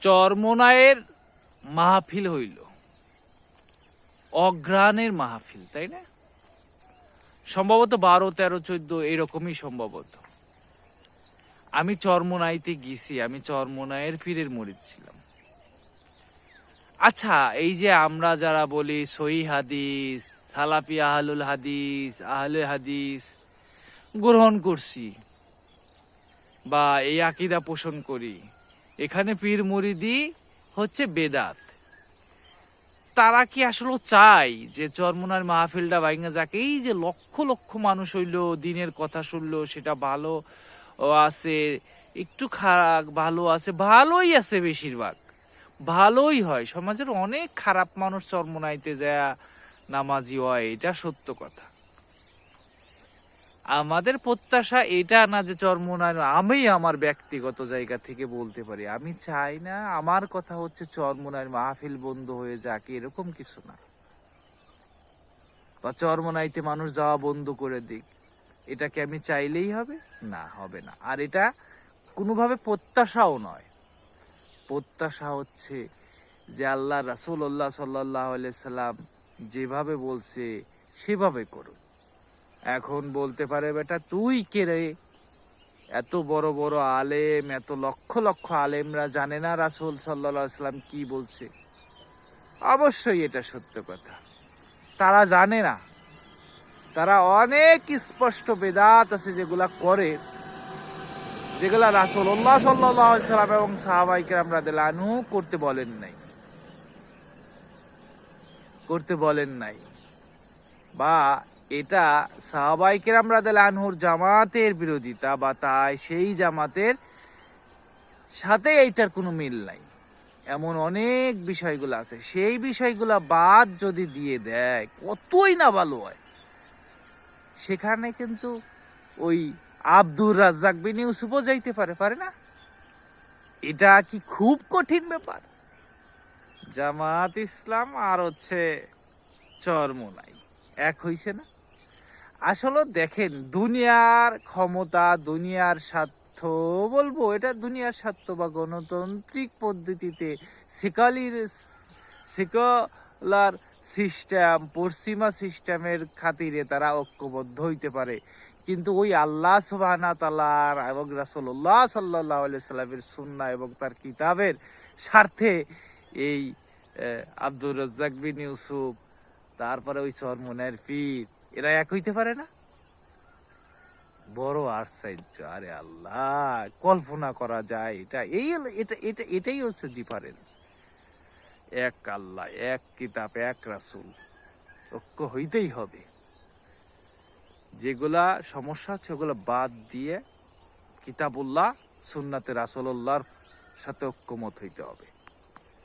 চরমনায়ের মাহফিল হইল। অঘ্রাণের মাহফিল, তাই না? সম্ভবত বারো, তেরো, চোদ্দ এরকমই সম্ভবত। আমি চরমনাইতে গেছি, আমি চরমনায়ের পীরের মরিদ ছিলাম। আচ্ছা এই যে আমরা যারা বলি সহি হাদিস সালাপি আহলুল হাদিস, আহলে হাদিস গ্রহণ করছি বা এই আকিদা পোষণ করি এখানে পীর মুরিদি হচ্ছে বেদাত। তারা কি আসলে চাই যে চরমনার মাহফিলটা বাইঙ্গা যাকে? এই যে লক্ষ লক্ষ মানুষ হইল, দিনের কথা শুনলো, সেটা ভালো আছে, একটু খারাপ, ভালো আছে, ভালোই আছে বেশিরভাগ। ভালোই হয়, সমাজের অনেক খারাপ মানুষ চরমনাইতে যায়, নামাজি হয়, এটা সত্য কথা। আমাদের প্রত্যাশা এটা না যে চরমনায় আমি আমার ব্যক্তিগত জায়গা থেকে বলতে পারি। আমি চাই না আমার কথা হচ্ছে চরমনায় মাহফিল বন্ধ হয়ে যাক, এরকম কিছু না। বা চরমনাইতে মানুষ যাওয়া বন্ধ করে দিক, এটাকে আমি চাইলেই হবে? না হবে না। আর এটা কোনোভাবে প্রত্যাশাও নয়। প্রত্যাশা হচ্ছে যে আল্লাহ রাসুল্লাহ সাল্লাহ সাল্লাম যেভাবে বলছে সেভাবে করুন এখন বলতে পারে, বেটা, তুই কে রে? এত বড় বড় আলেম, এত লক্ষ লক্ষ আলেমরা জানে না রাসুল সাল্লা সাল্লাম কি বলছে? অবশ্যই এটা সত্য কথা। তারা জানে না। তারা অনেক স্পষ্ট বেদাত আছে যেগুলা করে, যেগুলা রাসুল্লাহ সাল্লাম এবং সাহাবাইকে আমরা আনু করতে বলেন নাই। করতে বলেন নাই। বা এটা সাহাবাইকের আমরা আনহুর জামাতের বিরোধিতা বা তাই সেই জামাতের সাথে এইটার কোনো মিল নাই। এমন অনেক বিষয়গুলো আছে। সেই বিষয়গুলো বাদ যদি দিয়ে দেয়, কতই না ভালো হয়। সেখানে কিন্তু ওই আব্দুর রাজ্জাক বিন ইউসুফও যাইতে পারে পারে না? এটা কি খুব কঠিন ব্যাপার? জামাত ইসলাম আর হচ্ছে চরমোনাই। এক হইছে না? আসলে দেখেন, দুনিয়ার ক্ষমতা, দুনিয়ার স্বার্থ, বলব এটা দুনিয়ার স্বার্থ বা গণতান্ত্রিক পদ্ধতিতে সেকালির সেকুলার সিস্টেম, পশ্চিমা সিস্টেমের খাতিরে তারা ঐক্যবদ্ধ হইতে পারে। কিন্তু ওই আল্লাহ সুবাহানা তালার এবং রাসল্লাহ সাল্লাহ সাল্লামের সুন্না এবং তার কিতাবের স্বার্থে এই আব্দুর রাজ্জাক বিন ইউসুফ, তারপরে ওই চরমনের পীর এরা এক হইতে পারে না? বড় আশ্চর্য, আরে আল্লাহ, কল্পনা করা যায় এটা। এই এটা এটা, এটাই হচ্ছে ডিফারেন্স এক আল্লাহ, এক কিতাব, এক রাসুল। ঐক্য হইতেই হবে। যেগুলা সমস্যা আছে, ওগুলো বাদ দিয়ে কিতাবুল্লাহ সুন্নাতে রাসুল্লাহর সাথে ঐক্যমত হইতে হবে।